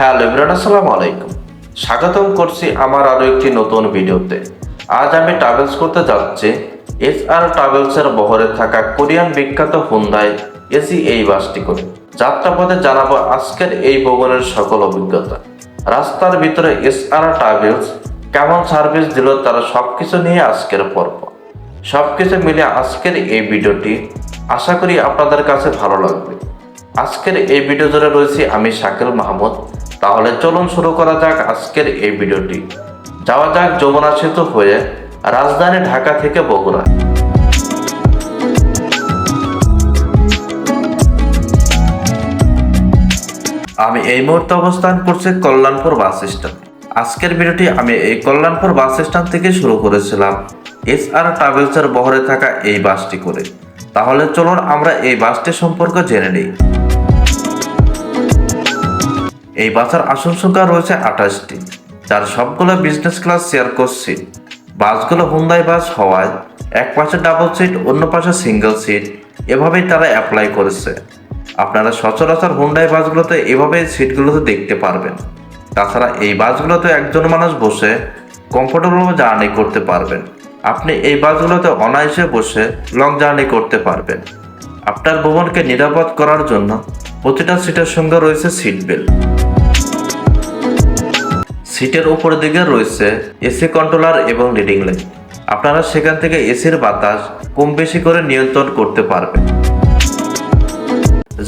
Hello Imran আসসালামু আলাইকুম। স্বাগতম করছি আমার আরও একটি নতুন ভিডিওতে। আজ আমি ট্রাভেলস করতে যাচ্ছি এস আর ট্রাভেলসের বহরে থাকা কোরিয়ান বিখ্যাত হুন্দাই এসি এই বাসটি করে। যাত্রাপথে জানাব আজকের এই ভবনের সকল অভিজ্ঞতা। রাস্তার ভিতরে এস আর ট্রাভেলস কেমন সার্ভিস দিল তারা সবকিছু নিয়ে আজকের পর্ব। সবকিছু মিলে আজকের এই ভিডিওটি আশা করি আপনাদের কাছে ভালো লাগবে। আজকের এই ভিডিও জুড়ে রয়েছি আমি শাকিল মাহমুদ। তাহলে চলুন শুরু করা যাক আজকের এই ভিডিওটি। যাওয়া যাক যমুনা সেতু হয়ে রাজধানী ঢাকা থেকে বগুড়া। আমি এই মুহূর্তে অবস্থান করছি কল্যাণপুর বাস স্ট্যান্ড। আজকের ভিডিওটি আমি এই কল্যাণপুর বাস স্ট্যান্ড থেকে শুরু করেছিলাম এস আর ট্রাভেলসের বহরে থাকা এই বাসটি করে। তাহলে চলুন আমরা এই বাসটি সম্পর্কে জেনে নিই। এই বাসের আসন সংখ্যা রয়েছে আঠাশটি, যার সবগুলো বিজনেস ক্লাস শেয়ার করছি। বাসগুলো হুন্দাই বাস হওয়ায় এক পাশে ডাবল সিট অন্য পাশে সিঙ্গেল সিট এভাবেই তারা অ্যাপ্লাই করেছে। আপনারা সচরাচর হুন্ডাই বাসগুলোতে এভাবেই সিটগুলোতে দেখতে পারবেন। তাছাড়া এই বাসগুলোতে একজন মানুষ বসে কমফোর্টেবল জার্নি করতে পারবেন। আপনি এই বাসগুলোতে অনায়াসে বসে লং জার্নি করতে পারবেন। আপনার ভবনকে নিরাপদ করার জন্য প্রতিটা সিটের সঙ্গে রয়েছে সিট বেল্ট সিটের উপর দিকে রয়েছে এসি কন্ট্রোলার এবং রিডিং লাইট আপনারা সেখান থেকে এসির বাতাস কম বেশি করে নিয়ন্ত্রণ করতে পারবেন।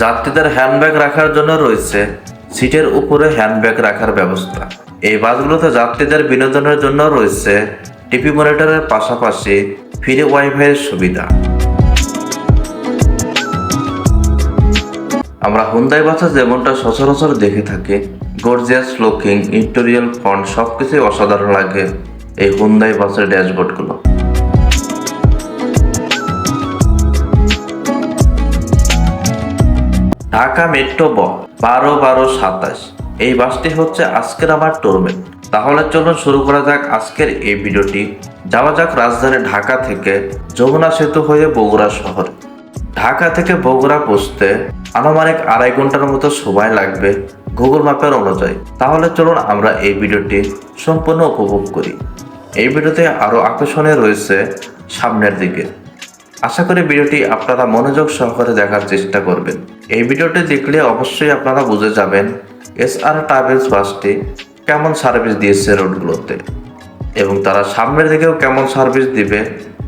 যাত্রীদের হ্যান্ডব্যাগ রাখার জন্য রয়েছে সিটের উপরে হ্যান্ডব্যাগ রাখার ব্যবস্থা। এই বাসগুলোতে যাত্রীদের বিনোদনের জন্য রয়েছে টিভি মনিটরের পাশাপাশি ফ্রি ওয়াইফাইয়ের সুবিধা। আমরা হুন্দাই বাসে যেমনটা সচরাচর দেখে থাকি গর্জিয়াস লুকিং ইন্টেরিয়াল ফন্ট সবকিছুই অসাধারণ লাগে এই হুন্দাই বাসের ড্যাশবোর্ডগুলো ঢাকা মেট্রো ব, বারো বারো সাতাশ। এই বাসটি হচ্ছে আজকের আমার টোরমেট তাহলে চলুন শুরু করা যাক আজকের এই ভিডিওটি। যাওয়া যাক রাজধানী ঢাকা থেকে যমুনা সেতু হয়ে বগুড়া শহর। ঢাকা থেকে বগুড়া পৌঁছতে আনুমানিক আড়াই ঘণ্টার মতো সময় লাগবে গুগল ম্যাপের অনুযায়ী। তাহলে চলুন আমরা এই ভিডিওটি সম্পূর্ণ উপভোগ করি। এই ভিডিওতে আরও আকর্ষণীয় রয়েছে সামনের দিকে। আশা করি ভিডিওটি আপনারা মনোযোগ সহকারে দেখার চেষ্টা করবেন। এই ভিডিওটি দেখলে অবশ্যই আপনারা বুঝে যাবেন এস আর ট্রাভেলস বাসটি কেমন সার্ভিস দিয়েছে রোডগুলোতে এবং তারা সামনের দিকেও কেমন সার্ভিস দিবে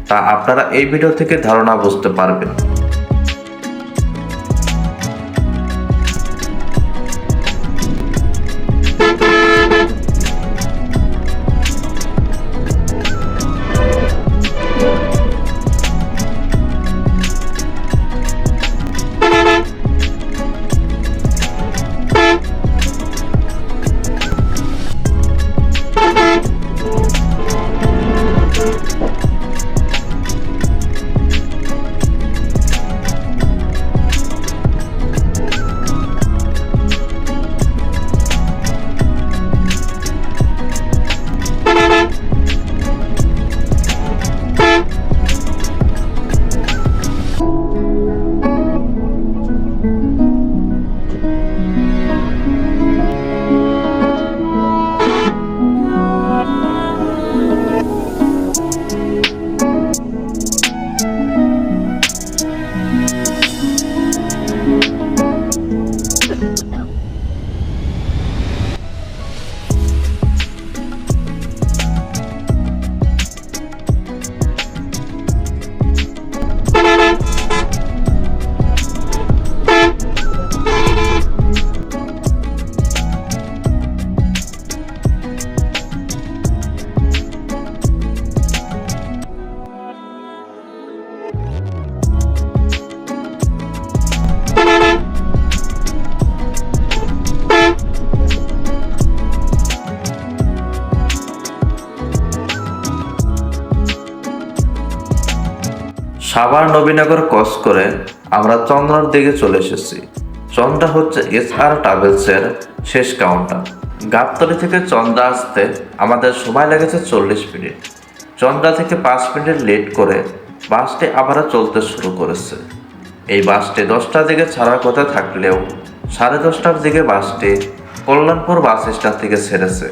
তা আপনারা এই ভিডিও থেকে ধারণা বুঝতে পারবেন। সাভার নবীনগর ক্রস করে আমরা চন্দ্রার দিকে চলে এসেছি। চন্দ্রা হচ্ছে এস আর ট্রাভেলসের শেষ কাউন্টার গাবতলি থেকে চন্দ্রা আসতে আমাদের সময় লেগেছে চল্লিশ মিনিট। চন্দ্রা থেকে পাঁচ মিনিট লেট করে বাসটি আবারও চলতে শুরু করেছে। এই বাসটি দশটার দিকে ছাড়ার কথা থাকলেও সাড়ে দশটার দিকে বাসটি কল্যাণপুর বাস স্ট্যান্ড থেকে ছেড়েছে।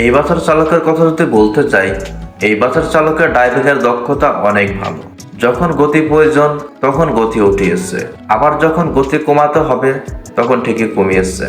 এই বাসের চালকের কথা যদি বলতে চাই এই বাসের চালকের ড্রাইভিংয়ের দক্ষতা অনেক ভালো। যখন গতি প্রয়োজন, তখন গতি উঠিয়েছে। আবার যখন গতি কমাতে হবে, তখন ঠিকই কমিয়েছে।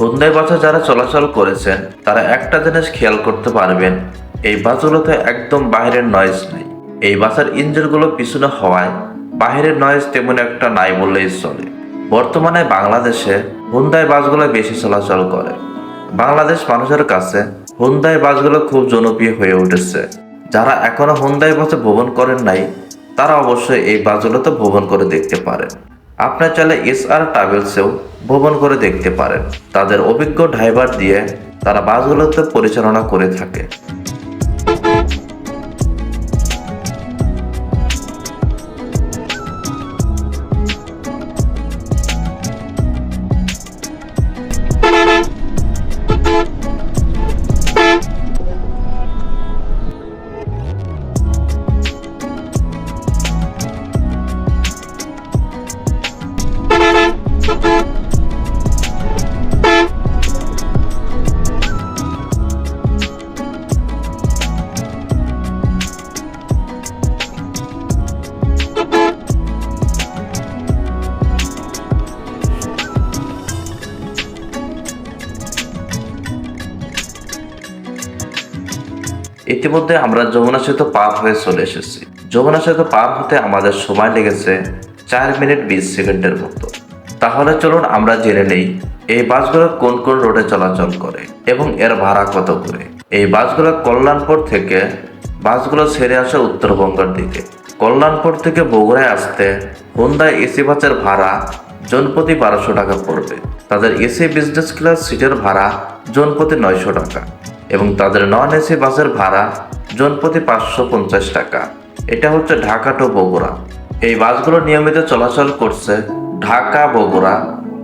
হুন্দাই বাসে যারা চলাচল করেছেন, তারা একটা জিনিস খেয়াল করতে পারবেন, এই বাসগুলোতে একদম বাইরের নয়েজ নেই। এই বাসের ইঞ্জিনগুলো পিছনে হওয়ায় বাহিরের নয়েজ তেমন একটা নাই বললেই চলে। বর্তমানে বাংলাদেশে হুন্দাই বাসগুলো বেশি চলাচল করে। বাংলাদেশ মানুষের কাছে হুন্দাই বাসগুলো খুব জনপ্রিয় হয়ে উঠেছে। যারা এখনও হুন্দাই বাসে ভ্রমণ করেন নাই, তারা অবশ্যই এই বাসগুলোতে ভ্রমণ করে দেখতে পারেন। আপনার চাইলে এস আর ট্রাভেলসেও ভ্রমণ করে দেখতে পারেন। তাদের অভিজ্ঞ ড্রাইভার দিয়ে তারা বাসগুলোতে পরিচালনা করে থাকে। ইতিমধ্যে আমরা যমুনা সেতু পার হয়ে চলে এসেছি। যমুনা সেতু পার হতে আমাদের সময় লেগেছে চার মিনিট বিশ সেকেন্ডের মতো। তাহলে চলুন আমরা জেনে নেই, এই বাসগুলো কোন কোন রোডে চলাচল করে এবং এর ভাড়া কত করে? এই বাসগুলো কল্যাণপুর থেকে বাসগুলো ছেড়ে আসে উত্তরবঙ্গের দিকে। কল্যাণপুর থেকে বগুড়ায় আসতে হুন্দাই এসি বাসের ভাড়া জনপ্রতি বারোশো টাকা পড়বে। তাদের এসি বিজনেস ক্লাস সিটের ভাড়া জনপ্রতি নয়শো টাকা। এবং তাদের নন এসি বাসের ভাড়া জনপ্রতি পাঁচশো পঞ্চাশ টাকা। এটা হচ্ছে ঢাকা টু বগুড়া। এই বাসগুলো নিয়মিত চলাচল করছে ঢাকা বগুড়া,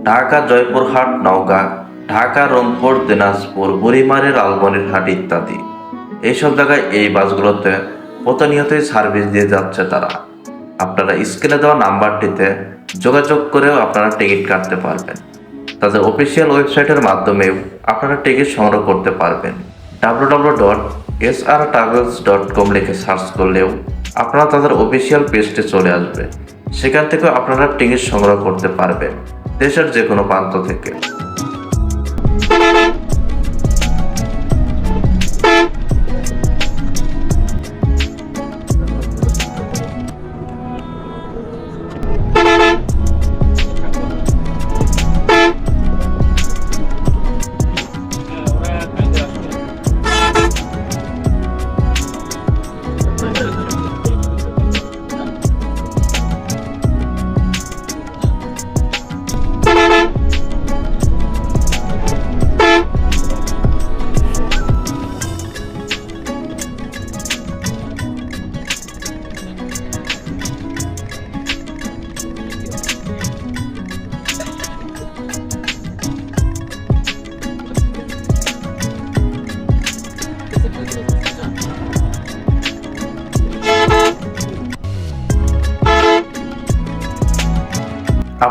ঢাকা জয়পুরহাট, নওগাঁ, ঢাকা রংপুর, দিনাজপুর, বুড়িমারি লালমনিরহাট ইত্যাদি। এইসব জায়গায় এই বাসগুলোতে প্রতিনিয়তই সার্ভিস দিয়ে যাচ্ছে তারা। আপনারা স্ক্রিনে দেওয়া নাম্বারটিতে যোগাযোগ করেও আপনারা টিকিট কাটতে পারবেন। তাদের অফিসিয়াল ওয়েবসাইটের মাধ্যমেও আপনারা টিকিট সংগ্রহ করতে পারবেন। W dot S R travels dot com লিখে সার্চ করলেও আপনারা তাদের অফিসিয়াল পেজটি চলে আসবে। সেখান থেকেও আপনারা টিকিট সংগ্রহ করতে পারবেন, দেশের যে কোনো প্রান্ত থেকে।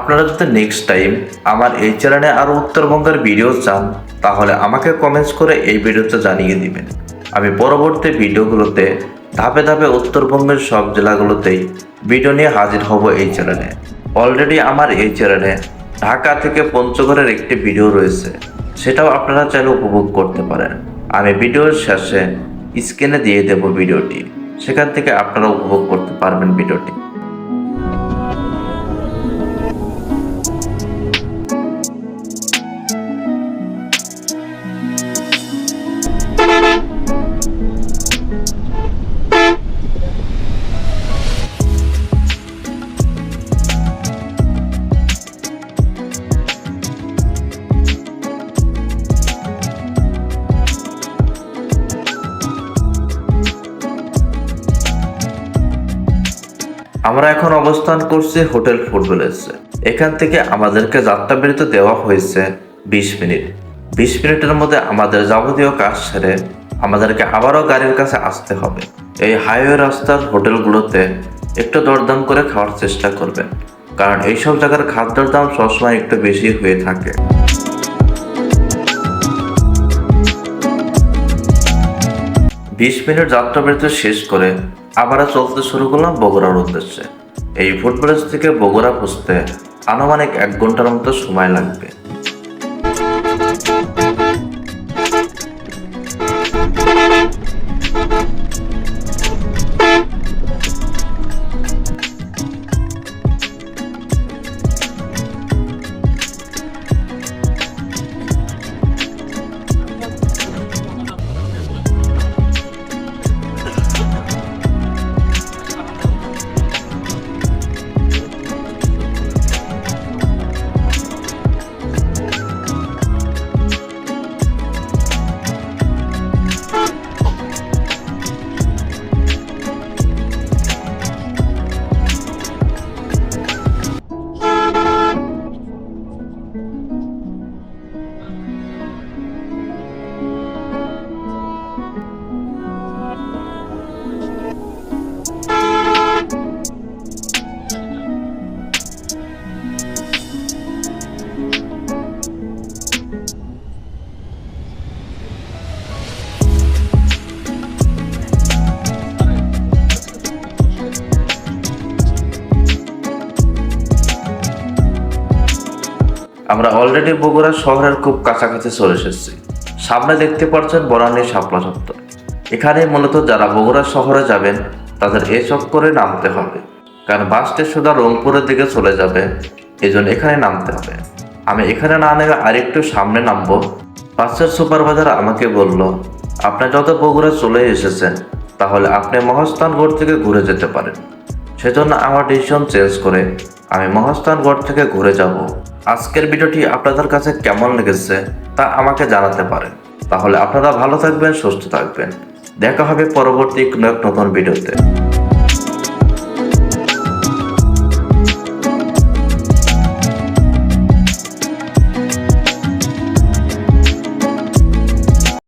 আপনারা যদি নেক্সট টাইম আমার এই চ্যানেলে আরও উত্তরবঙ্গের ভিডিও চান, তাহলে আমাকে কমেন্টস করে এই ভিডিওতে জানিয়ে দিবেন। আমি পরবর্তী ভিডিওগুলোতে ধাপে ধাপে উত্তরবঙ্গের সব জেলাগুলোতেই ভিডিও নিয়ে হাজির হব এই চ্যানেলে অলরেডি আমার এই চ্যানেলে ঢাকা থেকে পঞ্চগড়ের একটি ভিডিও রয়েছে, সেটাও আপনারা চাইলে উপভোগ করতে পারেন। আমি ভিডিওর শেষে স্ক্রিনে দিয়ে দেব ভিডিওটি সেখান থেকে আপনারা উপভোগ করতে পারবেন ভিডিওটি আমরা এখন অবস্থান করছি হোটেল ফুটবলেসে এখান থেকে আমাদেরকে যাত্রা বিরতি দেওয়া হয়েছে বিশ মিনিট। বিশ মিনিটের মধ্যে আমাদের যাবতীয় কাজ সেরে আমাদেরকে আবারও গাড়ির কাছে আসতে হবে। এই হাইওয়ে রাস্তার হোটেলগুলোতে একটু দরদাম করে খাওয়ার চেষ্টা করবেন। কারণ এইসব জায়গার খাদ্যের দাম সবসময় একটু বেশি হয়ে থাকে। বিশ মিনিট যাত্রা বিরতি শেষ করে আবারও চলতে শুরু করলাম বগুড়ার উদ্দেশ্যে। এই ফুটব্রিজ থেকে বগুড়া পৌঁছতে আনুমানিক এক ঘণ্টার মতো সময় লাগবে। আমরা অলরেডি বগুড়া শহরের খুব কাছাকাছি চলে এসেছি। সামনে দেখতে পাচ্ছেন বরানি শাপলা চত্বর। এখানে মূলত যারা বগুড়া শহরে যাবেন, তাদের এ চক্করে নামতে হবে। কারণ বাসটি সোজা রংপুরের দিকে চলে যাবে এই জন্য এখানে নামতে হবে। আমি এখানে না নেমে আরেকটু সামনে নামবো। বাসের সুপারভাইজার আমাকে বলল, আপনি যত বগুড়া চলে এসেছেন, তাহলে আপনি মহাস্থানগড় থেকে ঘুরে যেতে পারেন। সেজন্য আমার ডিসিশন চেঞ্জ করে আমি মহাস্থানগড় থেকে ঘুরে যাব। আজকের ভিডিওটি আপনাদের কাছে কেমন লেগেছে তা আমাকে জানাতে পারেন। তাহলে আপনারা ভালো থাকবেন, সুস্থ থাকবেন। দেখা হবে পরবর্তী কোনো এক নতুন ভিডিওতে।